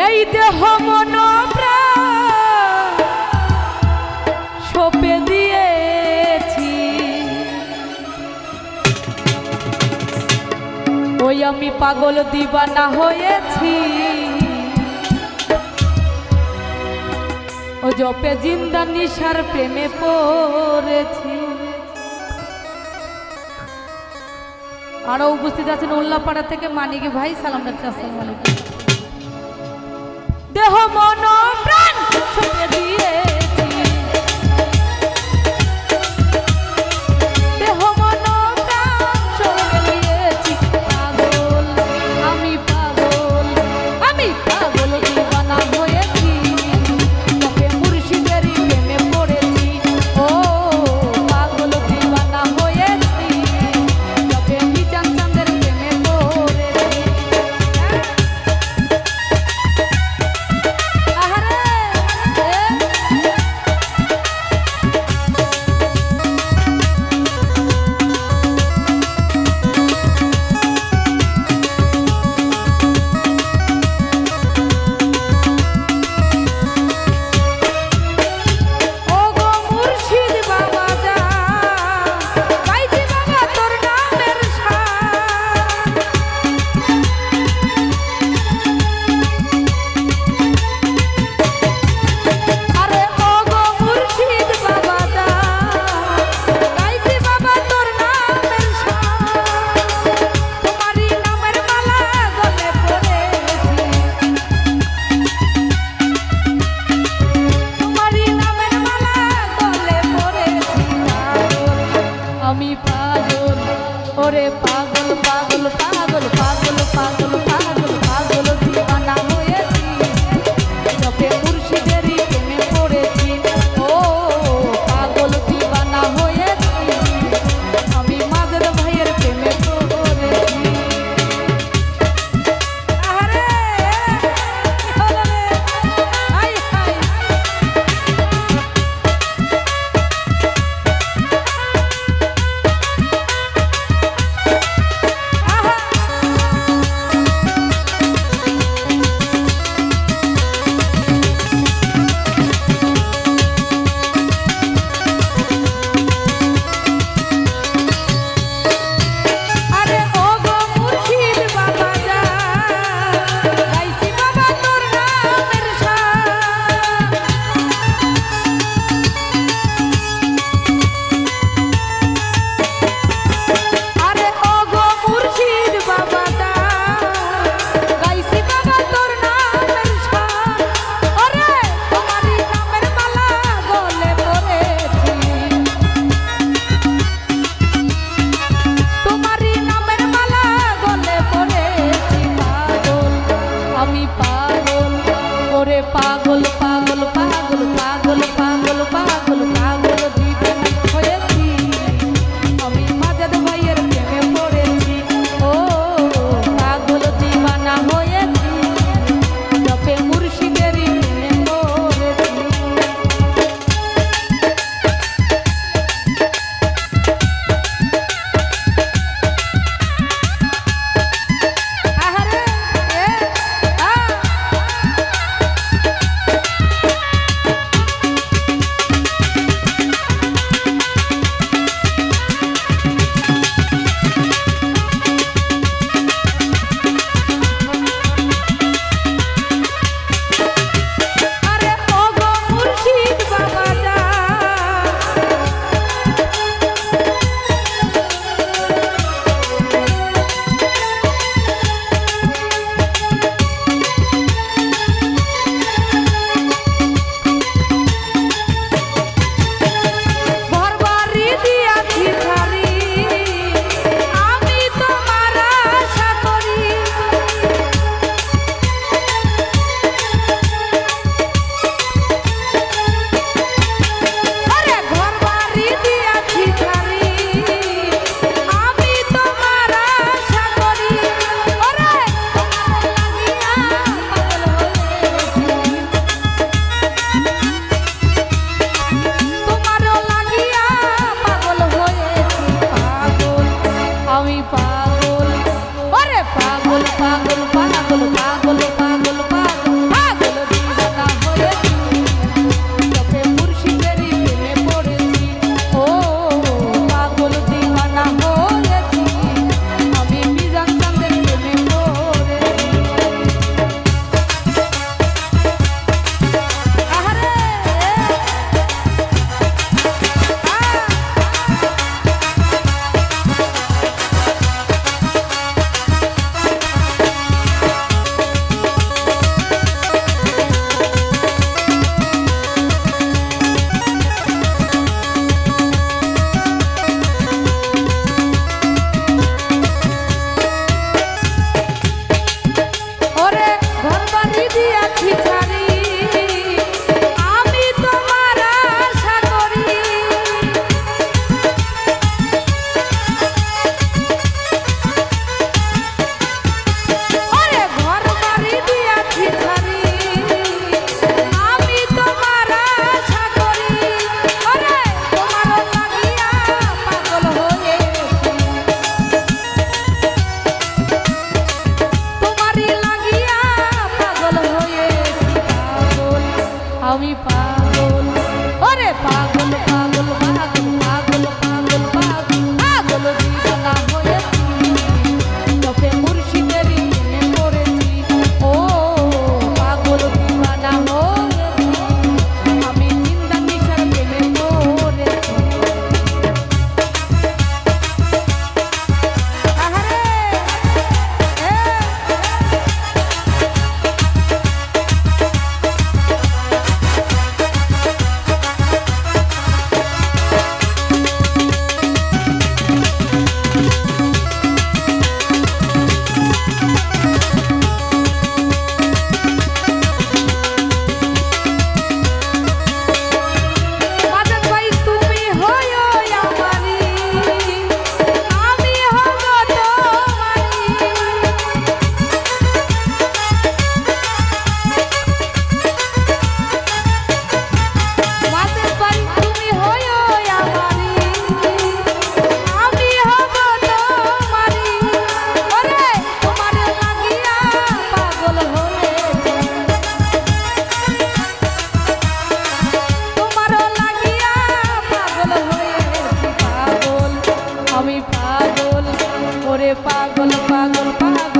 এই দেহ মন সপে দিয়েছি। ওই আমি পাগল দিবানা হয়েছি। ও জপে জিন্দা নিশার প্রেমে পড়েছি। আরও উপস্থিত আছেন উল্লাপাড়া থেকে মানিকি ভাই, সালাম ডাক্তার, আসসালাম আলাইকুম। দেহ মনো ওরে পাগল পাগল পাগল পাগল পাগল love. বাবা